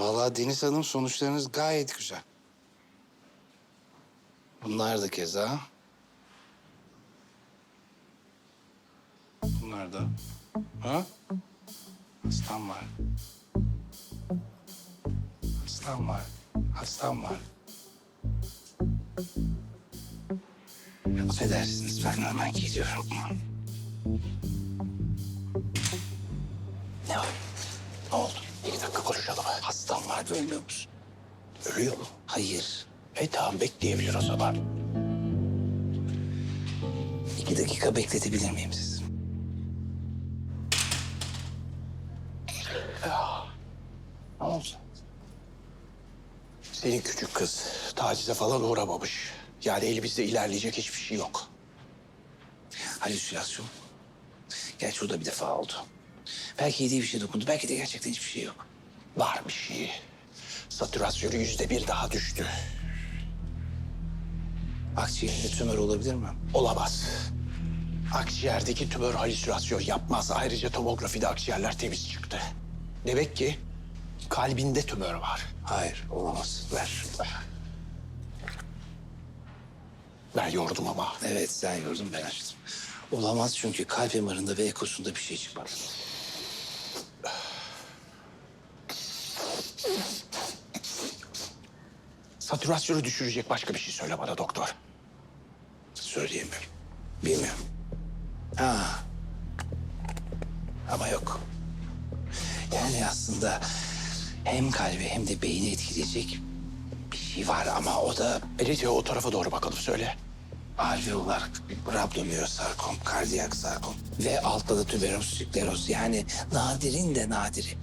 Vallahi Deniz Hanım sonuçlarınız gayet güzel. Bunlar da keza. Bunlar da. Ha? Hastam var. Hastam var. Hastam var. Affedersiniz ben hemen gidiyorum. Ne var? Ne oldu? Var ölmüyor musun? Ölüyor mu? Hayır. E tamam bekleyebilir o zaman. İki dakika bekletebilir miyim sizi? Ne oldu? Senin küçük kız tacize falan uğramamış. Yani elimizde ilerleyecek hiçbir şey yok. Halüsinasyon. Gerçi o da bir defa oldu. Belki yediği bir şey dokundu. Belki de gerçekten hiçbir şey yok. Var bir şey. Satürasyonu yüzde bir daha düştü. Akciğerinde tümör olabilir mi? Olamaz. Akciğerdeki tümör halüsinasyon yapmaz. Ayrıca tomografide akciğerler temiz çıktı. Demek ki kalbinde tümör var. Hayır, olamaz. Ver. Ben yordum ama. Evet, sen yordun, ben açtım. Olamaz çünkü kalp emarında ve ekosunda bir şey çıkmadı. Satürasyonu düşürecek başka bir şey söyle bana doktor. Söyleyemiyorum. Bilmiyorum. Ha. Ama yok. Yani aslında hem kalbi hem de beyni etkileyecek bir şey var ama o da Elite o tarafa doğru bakalım söyle. alveolar rabdomiyosarkom, kardiyak sarkom ve altta da tüberoz, yani nadirin de nadiri.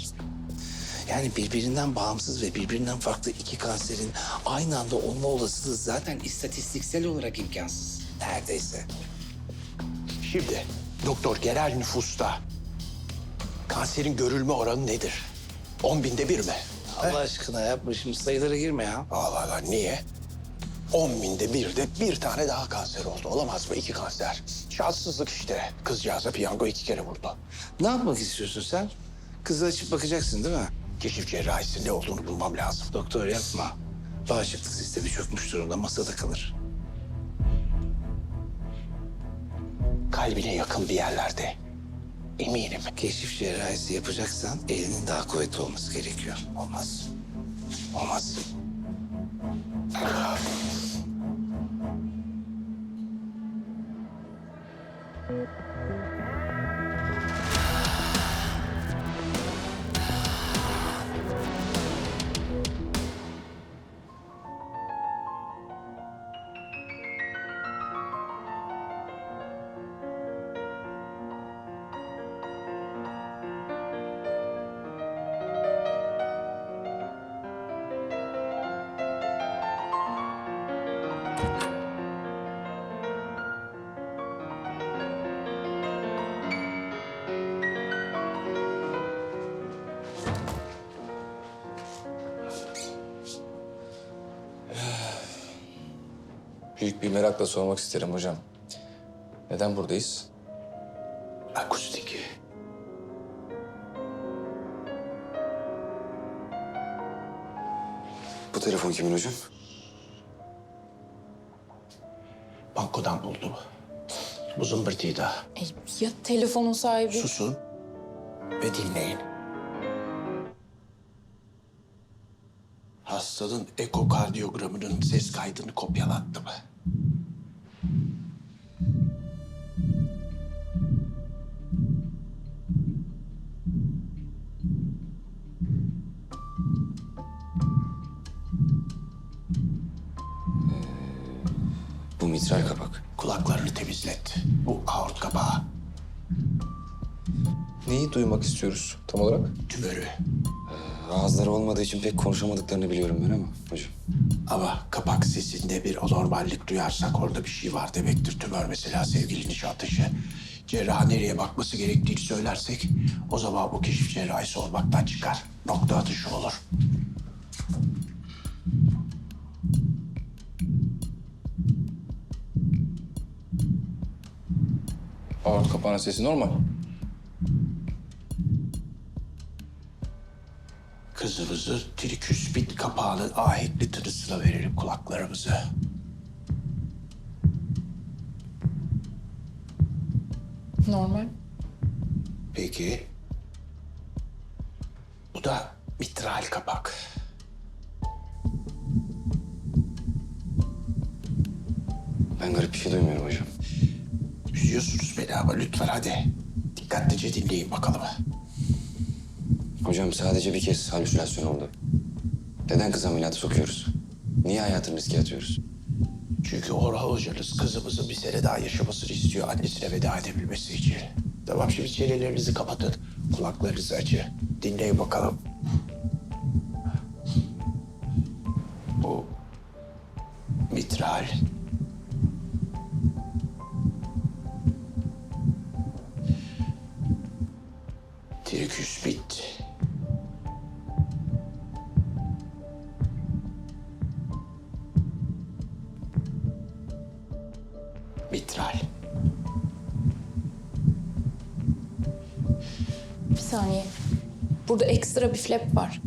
Yani birbirinden bağımsız ve birbirinden farklı iki kanserin aynı anda olma olasılığı zaten istatistiksel olarak imkansız. Neredeyse. Şimdi doktor genel nüfusta kanserin görülme oranı nedir? On binde bir mi? Allah aşkına yapma şimdi sayılara girme ya. Allah Allah niye? On binde bir de bir tane daha kanser oldu. Olamaz mı? İki kanser. Şanssızlık işte. Kızcağıza piyango iki kere vurdu. Ne yapmak istiyorsun sen? Kızı açıp bakacaksın değil mi? Keşif cerrahisi ne olduğunu bulmam lazım. Doktor yapma. Bağışıklık sistemi çökmüş durumda masada kalır. Kalbine yakın bir yerlerde. Eminim. Keşif cerrahisi yapacaksan elinin daha kuvvetli olması gerekiyor. Olmaz. Olmaz. Büyük bir merakla sormak isterim hocam. Neden buradayız? Akustik. Bu telefon kimin hocam? Bankodan buldum. Bu zımbırtıyı da. E, ya telefonun sahibi? Susun ve dinleyin. Hastanın ekokardiyogramının ses kaydını kopyalattım. Bu mitral kapak. Kulaklarını temizlet. Bu aort kapağı, Neyi duymak istiyoruz tam olarak? tümörü. Ağızları olmadığı için pek konuşamadıklarını biliyorum ben ama hocam. Ama kapak sesinde bir anormallik duyarsak orada bir şey var demektir. Tümör mesela sevgili nişantaşı. Cerrah nereye bakması gerektiğini söylersek o zaman bu keşif cerrahisi olmaktan çıkar. Nokta atışı olur. Aort kapağının sesi normal. kızımızı triküspit kapağının ahenkli tınısına verelim kulaklarımızı. Normal. Peki. Bu da mitral kapak. Ben garip bir şey duymuyorum hocam. Üzüyorsunuz beni ama lütfen hadi. Dikkatlice dinleyin bakalım. Hocam sadece bir kez halüsinasyon oldu. Neden kız ameliyatı sokuyoruz? Niye hayatını riske atıyoruz? Çünkü Orhan hocanız kızımızın bir sene daha yaşamasını istiyor annesine veda edebilmesi için. Tamam şimdi çenelerinizi kapatın. Kulaklarınızı açın. Dinleyin bakalım. Bu mitral. Mitral. Bir saniye. Burada ekstra bir flap var.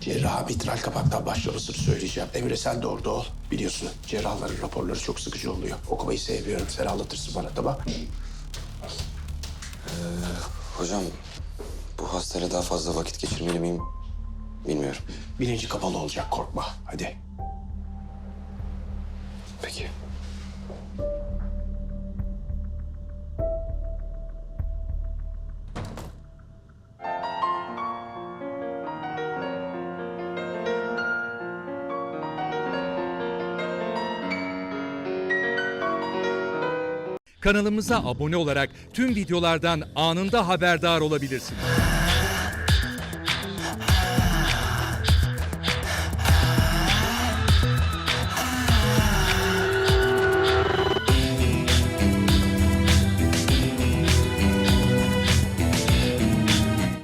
Cerrah mitral kapaktan başlamasını söyleyeceğim. Emre sen de orada ol. Biliyorsun cerrahların raporları çok sıkıcı oluyor. Okumayı sevmiyorum. Sen anlatırsın bana tamam Hocam bu hastayla daha fazla vakit geçirmeli miyim bilmiyorum. Bilinci kapalı olacak korkma. Hadi. Peki. Kanalımıza abone olarak tüm videolardan anında haberdar olabilirsiniz.